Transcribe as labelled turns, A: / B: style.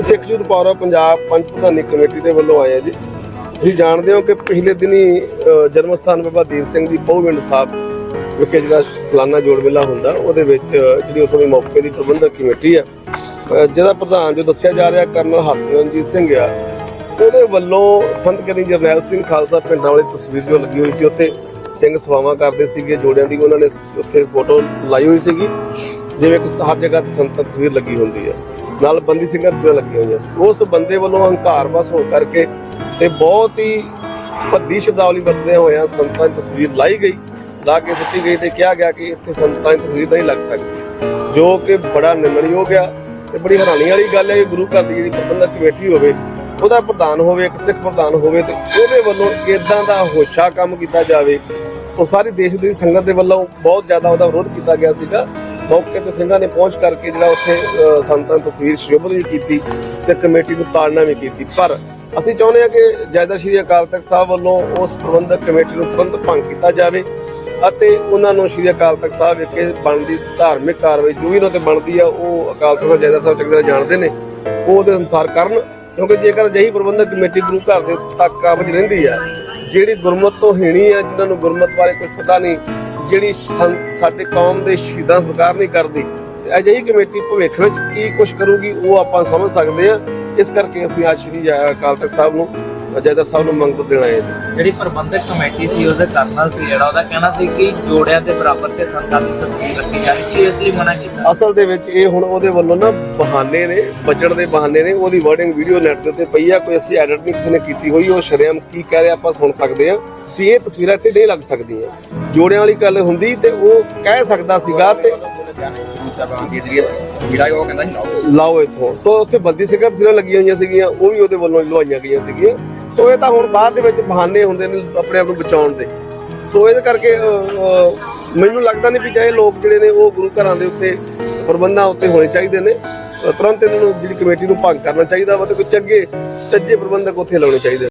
A: ਸਿੱਖ ਸਤਜੁਦ ਪੌਰਾ ਪੰਜਾਬ ਪੰਜ ਪ੍ਰਧਾਨੀ ਕਮੇਟੀ ਦੇ ਵੱਲੋਂ ਆਏ ਆ ਜੀ। ਤੁਸੀਂ ਜਾਣਦੇ ਹੋ ਕਿ ਪਿਛਲੇ ਦਿਨੀ ਜਨਮ ਸਥਾਨ ਬਾਬਾ ਦੀਪ ਸਿੰਘ ਦੀ ਬਹੁਵਿੰਡ ਸਾਹਿਬ ਵਿਖੇ ਜਿਹੜਾ ਸਾਲਾਨਾ ਜੋੜ ਮੇਲਾ ਹੁੰਦਾ, ਉਹਦੇ ਵਿੱਚ ਜਿਹੜੀ ਉਥੋਂ ਦੀ ਮੌਕੇ ਦੀ ਪ੍ਰਬੰਧਕ ਕਮੇਟੀ ਆ ਜਿਹਦਾ ਪ੍ਰਧਾਨ ਜੋ ਦੱਸਿਆ ਜਾ ਰਿਹਾ ਕਰਨਲ ਹਰਸਿਮਰਨਜੀਤ ਸਿੰਘ ਆ, ਉਹਦੇ ਵੱਲੋਂ ਸੰਤ ਕਰੀ ਜਰਨੈਲ ਸਿੰਘ ਖਾਲਸਾ ਪਿੰਡਾਂ ਵਾਲੀ ਤਸਵੀਰ ਜੋ ਲੱਗੀ ਹੋਈ ਸੀ, ਉੱਥੇ ਸਿੰਘ ਸਵਾਵਾਂ ਕਰਦੇ ਸੀਗੇ, ਜੋੜਿਆਂ ਦੀ ਉਹਨਾਂ ਨੇ ਉੱਥੇ ਫੋਟੋ ਲਾਈ ਹੋਈ ਸੀਗੀ। ਜਿਵੇਂ ਕਿ ਹਰ ਜਗ੍ਹਾ ਤੇ ਸੰਤ ਤਸਵੀਰ ਲੱਗੀ ਹੁੰਦੀ ਹੈ ਨਾਲ ਬੰਦੀ ਸਿੰਘਾਂ ਤਸਵੀਰਾਂ ਲੱਗੀਆਂ ਹੋਈਆਂ ਸੀ। ਉਸ ਬੰਦੇ ਵੱਲੋਂ ਹੰਕਾਰ ਵਸ ਹੋ ਕਰਕੇ ਤੇ ਬਹੁਤ ਹੀ ਭੱਦੀ ਸ਼ਬਦਾਵਲੀ ਵਰਤਦੇ ਹੋਇਆ ਸੰਤਾਂ ਦੀ ਤਸਵੀਰ ਲਾਈ ਗਈ। ਲਾ ਕੇ ਸੁੱਟੀ ਗਈ ਤੇ ਕਿਹਾ ਗਿਆ ਕਿ ਇੱਥੇ ਸੰਤਾਂ ਦੀ ਤਸਵੀਰ ਨਹੀਂ ਲੱਗ ਸਕਦੀ। ਜੋ ਕਿ ਬੜਾ ਨਿੰਦਣਯੋਗ ਆ ਤੇ ਬੜੀ ਹੈਰਾਨੀ ਵਾਲੀ ਗੱਲ ਹੈ ਕਿ ਗੁਰੂ ਘਰ ਦੀ ਜਿਹੜੀ ਪ੍ਰਬੰਧਕ ਕਮੇਟੀ ਹੋਵੇ, ਉਹਦਾ ਪ੍ਰਧਾਨ ਹੋਵੇ, ਇੱਕ ਸਿੱਖ ਪ੍ਰਧਾਨ ਹੋਵੇ ਤੇ ਉਹਦੇ ਵੱਲੋਂ ਇਦਾਂ ਦਾ ਹੋਛਾ ਕੰਮ ਕੀਤਾ ਜਾਵੇ, ਉਹ ਸਾਰੀ ਦੇਸ਼ ਦੀ ਸੰਗਤ ਦੇ ਵੱਲੋਂ ਬਹੁਤ ਜ਼ਿਆਦਾ ਉਹਦਾ ਵਿਰੋਧ ਕੀਤਾ ਗਿਆ ਸੀਗਾ। ਮੌਕੇ ਤੇ ਸਿੰਘਾਂ ਨੇ ਪਹੁੰਚ ਕਰਕੇ ਜਿਹੜਾ ਉੱਥੇ ਸੰਤਾਂ ਦੀ ਤਸਵੀਰ ਸ਼ੋਭਤ ਵੀ ਕੀਤੀ ਤੇ ਕਮੇਟੀ ਨੂੰ ਤਾੜਨਾ ਵੀ ਕੀਤੀ। ਪਰ ਅਸੀਂ ਚਾਹੁੰਦੇ ਹਾਂ ਕਿ ਜੈਦਾ ਸ਼੍ਰੀ ਅਕਾਲ ਤਖਤ ਸਾਹਿਬ ਵੱਲੋਂ ਉਸ ਪ੍ਰਬੰਧਕ ਕਮੇਟੀ ਨੂੰ ਤੁਰੰਤ ਭੰਗ ਕੀਤਾ ਜਾਵੇ ਅਤੇ ਉਹਨਾਂ ਨੂੰ ਸ਼੍ਰੀ ਅਕਾਲ ਤਖਤ ਸਾਹਿਬ ਵਿਖੇ ਬਣਦੀ ਧਾਰਮਿਕ ਕਾਰਵਾਈ ਜੋ ਵੀ ਉਹਨਾਂ ਤੇ ਬਣਦੀ ਆ, ਉਹ ਅਕਾਲ ਤਖਤ ਜਾਇਦਾ ਸਾਹਿਬ ਚੰਗੀ ਤਰ੍ਹਾਂ ਜਾਣਦੇ ਨੇ ਉਹ ਉਹਦੇ ਅਨੁਸਾਰ ਕਰਨ। ਕਿਉਂਕਿ ਜੇਕਰ ਅਜਿਹੀ ਪ੍ਰਬੰਧਕ ਕਮੇਟੀ ਗੁਰੂ ਘਰ ਦੇ ਤੱਕ ਕਾਬਜ ਰਹਿੰਦੀ ਆ, ਜਿਹੜੀ ਗੁਰਮਤ ਤੋਂ ਹੀਣੀ ਆ, ਜਿਨ੍ਹਾਂ ਨੂੰ ਗੁਰਮਤ ਬਾਰੇ ਕੁਝ ਪਤਾ ਨਹੀਂ ਜਿਹੜੀ ਸਾਡੇ ਕੌਮ ਦੇ ਸ਼ਹੀਦਾਂ ਸਰਕਾਰ ਨਹੀਂ ਕਰਦੀ ਤੇ ਅਜਿਹੀ ਕਮੇਟੀ ਭਵਿੱਖ ਵਿੱਚ ਕੀ ਕੁਝ ਕਰੂਗੀ ਉਹ ਆਪਾਂ ਸਮਝ ਸਕਦੇ ਆ ਇਸ ਕਰਕੇ ਅਸੀਂ ਅੱਜ ਸ਼੍ਰੀ ਅਕਾਲ ਤਖਤ ਸਾਹਿਬ ਨੂੰ ਜੈਦਰ ਸਾਹਿਬ ਨੂੰ ਮੰਗ ਦੇਣਾ ਹੈ।
B: ਜਿਹੜੀ ਪ੍ਰਬੰਧਕ ਕਮੇਟੀ ਸੀ ਉਹਦੇ ਕਰਨਲ ਸੀ ਜਿਹੜਾ ਉਹਦਾ ਕਹਿਣਾ ਸੀ ਕਿ ਜੋੜਿਆਂ ਦੇ ਬਰਾਬਰ ਤੇ ਸੰਤਾਂ ਦੀ ਤਸਵੀਰ ਰੱਖੀ ਜਾਣੀ ਸੀ ਇਸ ਲਈ ਮਨਾ ਕੀਤਾ।
A: ਅਸਲ ਦੇ ਵਿੱਚ ਇਹ ਹੁਣ ਉਹਦੇ ਵੱਲੋਂ ਨਾ ਬਹਾਨੇ ਨੇ ਬਚਣ ਦੇ ਬਹਾਨੇ ਨੇ ਉਹਦੀ ਵਰਡਿੰਗ ਵੀਡੀਓ ਨੈਟ ਦੇ ਉੱਤੇ ਪਈ ਆ ਕੋਈ ਅਸੀਂ ਐਡਿਟ ਨਹੀਂ ਕਿਸੇ ਨੇ ਕੀਤੀ ਹੋਈ ਉਹ ਸ਼ਰੇਆਮ ਕੀ ਕਹਿ ਰਿਹਾ ਆਪਾਂ ਸੁਣ ਸਕਦੇ ਆ ਕਿ ਇਹ ਤਸਵੀਰਾਂ ਇੱਥੇ ਡੇ ਲੱਗ ਸਕਦੀਆਂ। ਜੋੜਿਆਂ ਵਾਲੀ ਗੱਲ ਹੁੰਦੀ ਤੇ ਉਹ ਕਹਿ ਸਕਦਾ ਸੀਗਾ ਤੇ ਲਾਓ ਇੱਥੋਂ। ਸੋ ਉੱਥੇ ਬੰਦੀ ਸਿੰਘਾਂ ਤਸਵੀਰਾਂ ਲੱਗੀਆਂ ਹੋਈਆਂ ਸੀਗੀਆਂ, ਉਹ ਵੀ ਉਹਦੇ ਵੱਲੋਂ ਲਵਾਈਆਂ ਗਈਆਂ ਸੀਗੀਆਂ। ਸੋ ਇਹ ਤਾਂ ਹੁਣ ਬਾਅਦ ਦੇ ਵਿੱਚ ਬਹਾਨੇ ਹੁੰਦੇ ਨੇ ਆਪਣੇ ਆਪ ਨੂੰ ਬਚਾਉਣ ਦੇ। ਸੋ ਇਹਦੇ ਕਰਕੇ ਮੈਨੂੰ ਲੱਗਦਾ ਨਹੀਂ ਵੀ ਚਾਹੇ ਲੋਕ ਜਿਹੜੇ ਨੇ ਉਹ ਗੁਰੂ ਘਰਾਂ ਦੇ ਉੱਤੇ ਪ੍ਰਬੰਧਾਂ ਉੱਤੇ ਹੋਣੇ ਚਾਹੀਦੇ ਨੇ। ਤੁਰੰਤ ਇਹਨਾਂ ਨੂੰ ਜਿਹੜੀ ਕਮੇਟੀ ਨੂੰ ਭੰਗ ਕਰਨਾ ਚਾਹੀਦਾ ਵਾ ਤੇ ਕੋਈ ਚੰਗੇ ਸੱਚੇ ਪ੍ਰਬੰਧਕ ਉੱਥੇ ਲਾਉਣੇ ਚਾਹੀਦੇ